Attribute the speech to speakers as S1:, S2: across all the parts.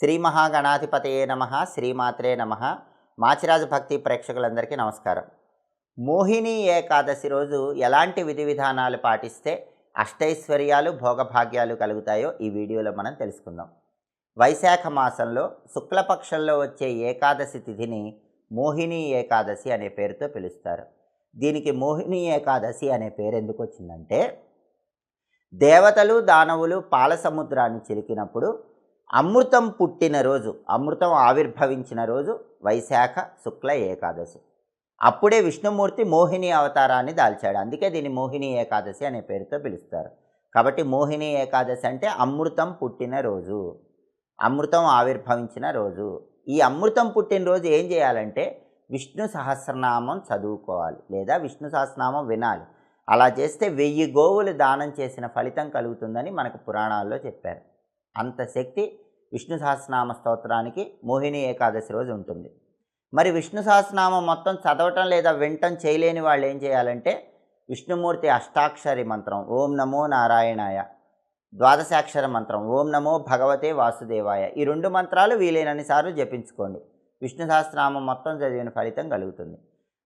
S1: శ్రీ మహాగణాధిపతయే నమ శ్రీమాత్రే నమ. మాచిరాజు భక్తి ప్రేక్షకులందరికీ నమస్కారం. మోహిని ఏకాదశి రోజు ఎలాంటి విధి విధానాలు పాటిస్తే అష్టైశ్వర్యాలు భోగభాగ్యాలు కలుగుతాయో ఈ వీడియోలో మనం తెలుసుకుందాం. వైశాఖ మాసంలో శుక్లపక్షంలో వచ్చే ఏకాదశి తిథిని మోహిని ఏకాదశి అనే పేరుతో పిలుస్తారు. దీనికి మోహిని ఏకాదశి అనే పేరు ఎందుకు వచ్చిందంటే దేవతలు దానవులు పాలసముద్రాన్ని చిలికినప్పుడు అమృతం పుట్టిన రోజు అమృతం ఆవిర్భవించిన రోజు వైశాఖ శుక్ల ఏకాదశి. అప్పుడే విష్ణుమూర్తి మోహిని అవతారాన్ని దాల్చాడు. అందుకే దీన్ని మోహిని ఏకాదశి అనే పేరుతో పిలుస్తారు. కాబట్టి మోహిని ఏకాదశి అంటే అమృతం పుట్టిన రోజు అమృతం ఆవిర్భవించిన రోజు. ఈ అమృతం పుట్టిన రోజు ఏం చేయాలంటే విష్ణు సహస్రనామం చదువుకోవాలి లేదా విష్ణు సహస్రనామం వినాలి. అలా చేస్తే వెయ్యి గోవులు దానం చేసిన ఫలితం కలుగుతుందని మనకు పురాణాల్లో చెప్పారు. అంత శక్తి విష్ణు సహస్రనామ స్తోత్రానికి మోహిని ఏకాదశి రోజు ఉంటుంది. మరి విష్ణు సహస్రనామం మొత్తం చదవటం లేదా వినటం చేయలేని వాళ్ళు ఏం చేయాలంటే విష్ణుమూర్తి అష్టాక్షరి మంత్రం ఓం నమో నారాయణాయ ద్వాదశాక్షర మంత్రం ఓం నమో భగవతే వాసుదేవాయ ఈ రెండు మంత్రాలు వీలైనన్నిసార్లు జపించుకోండి. విష్ణు సహస్రనామం మొత్తం చదివిన ఫలితం కలుగుతుంది.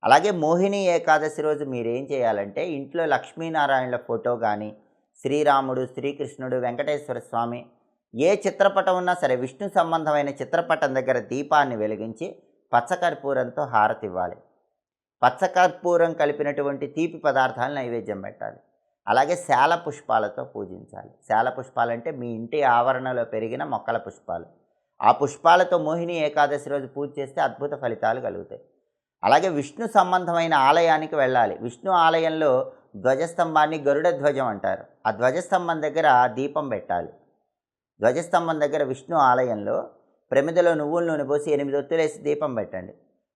S1: అలాగే మోహిని ఏకాదశి రోజు మీరేం చేయాలంటే ఇంట్లో లక్ష్మీనారాయణల ఫోటో కానీ శ్రీరాముడు శ్రీకృష్ణుడు వెంకటేశ్వర స్వామి ఏ చిత్రపటం ఉన్నా సరే విష్ణు సంబంధమైన చిత్రపటం దగ్గర దీపాన్ని వెలిగించి పచ్చకర్పూరంతో హారతి ఇవ్వాలి. పచ్చకర్పూరం కలిపినటువంటి తీపి పదార్థాలను నైవేద్యం పెట్టాలి. అలాగే శాల పుష్పాలతో పూజించాలి. శాల పుష్పాలంటే మీ ఇంటి ఆవరణలో పెరిగిన మొక్కల పుష్పాలు. ఆ పుష్పాలతో మోహిని ఏకాదశి రోజు పూజ చేస్తే అద్భుత ఫలితాలు కలుగుతాయి. అలాగే విష్ణు సంబంధమైన ఆలయానికి వెళ్ళాలి. విష్ణు ఆలయంలో ధ్వజస్తంభాన్ని గరుడ ధ్వజం అంటారు. ఆ ధ్వజస్తంభం దగ్గర దీపం పెట్టాలి. ధ్వజస్తంభం దగ్గర విష్ణు ఆలయంలో ప్రమిదలో నువ్వుల నూనె పోసి ఎనిమిది ఒత్తులేసి దీపం పెట్టండి.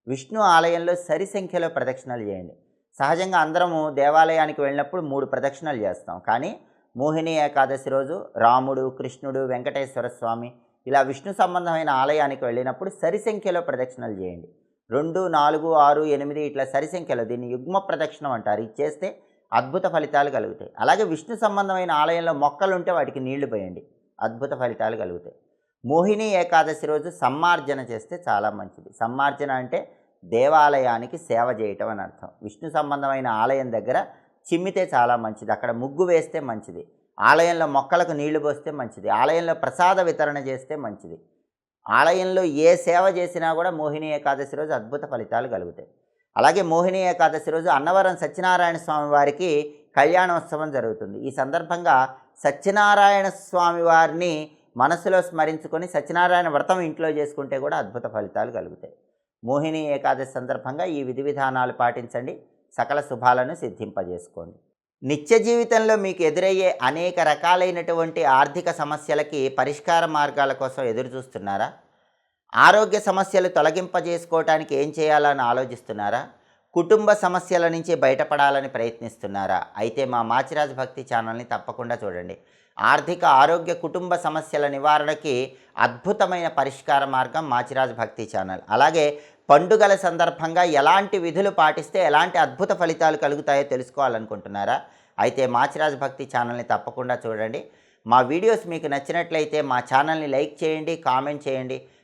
S1: విష్ణు ఆలయంలో సరి సంఖ్యలో ప్రదక్షిణలు చేయండి. సహజంగా అందరము దేవాలయానికి వెళ్ళినప్పుడు మూడు ప్రదక్షిణలు చేస్తాం. కానీ మోహిని ఏకాదశి రోజు రాముడు కృష్ణుడు వెంకటేశ్వర స్వామి ఇలా విష్ణు సంబంధమైన ఆలయానికి వెళ్ళినప్పుడు సరి సంఖ్యలో ప్రదక్షిణలు చేయండి. రెండు నాలుగు ఆరు ఎనిమిది ఇట్లా సరి సంఖ్యలో దీన్ని యుగ్మ ప్రదక్షిణం అంటారు. ఇది చేస్తే అద్భుత ఫలితాలు కలుగుతాయి. అలాగే విష్ణు సంబంధమైన ఆలయంలో మొక్కలు ఉంటే వాటికి నీళ్ళు పోయండి. అద్భుత ఫలితాలు కలుగుతాయి. మోహిని ఏకాదశి రోజు సమ్మార్జన చేస్తే చాలా మంచిది. సమ్మార్జన అంటే దేవాలయానికి సేవ చేయటం అని అర్థం. విష్ణు సంబంధమైన ఆలయం దగ్గర చిమ్మితే చాలా మంచిది. అక్కడ ముగ్గు వేస్తే మంచిది. ఆలయంలో మొక్కలకు నీళ్ళు పోస్తే మంచిది. ఆలయంలో ప్రసాద వితరణ చేస్తే మంచిది. ఆలయంలో ఏ సేవ చేసినా కూడా మోహిని ఏకాదశి రోజు అద్భుత ఫలితాలు కలుగుతాయి. అలాగే మోహిని ఏకాదశి రోజు అన్నవరం సత్యనారాయణ స్వామి వారికి కళ్యాణోత్సవం జరుగుతుంది. ఈ సందర్భంగా సత్యనారాయణ స్వామి వారిని మనసులో స్మరించుకొని సత్యనారాయణ వ్రతం ఇంట్లో చేసుకుంటే కూడా అద్భుత ఫలితాలు కలుగుతాయి. మోహిని ఏకాదశి సందర్భంగా ఈ విధి విధానాలు పాటించండి. సకల శుభాలను సిద్ధింపజేసుకోండి. నిత్య జీవితంలో మీకు ఎదురయ్యే అనేక రకాలైనటువంటి ఆర్థిక సమస్యలకి పరిష్కార మార్గాల కోసం ఎదురు చూస్తున్నారా? ఆరోగ్య సమస్యలు తొలగింపజేసుకోవటానికి ఏం చేయాలని ఆలోచిస్తున్నారా? కుటుంబ సమస్యల నుంచి బయటపడాలని ప్రయత్నిస్తున్నారా? అయితే మా మాచిరాజ్ భక్తి ఛానల్ని తప్పకుండా చూడండి. ఆర్థిక ఆరోగ్య కుటుంబ సమస్యల నివారణకి అద్భుతమైన పరిష్కార మార్గం మాచిరాజ్ భక్తి ఛానల్. అలాగే పండుగల సందర్భంగా ఎలాంటి విధులు పాటిస్తే ఎలాంటి అద్భుత ఫలితాలు కలుగుతాయో తెలుసుకోవాలనుకుంటున్నారా? అయితే మాచిరాజ్ భక్తి ఛానల్ని తప్పకుండా చూడండి. మా వీడియోస్ మీకు నచ్చినట్లయితే మా ఛానల్ని లైక్ చేయండి కామెంట్ చేయండి.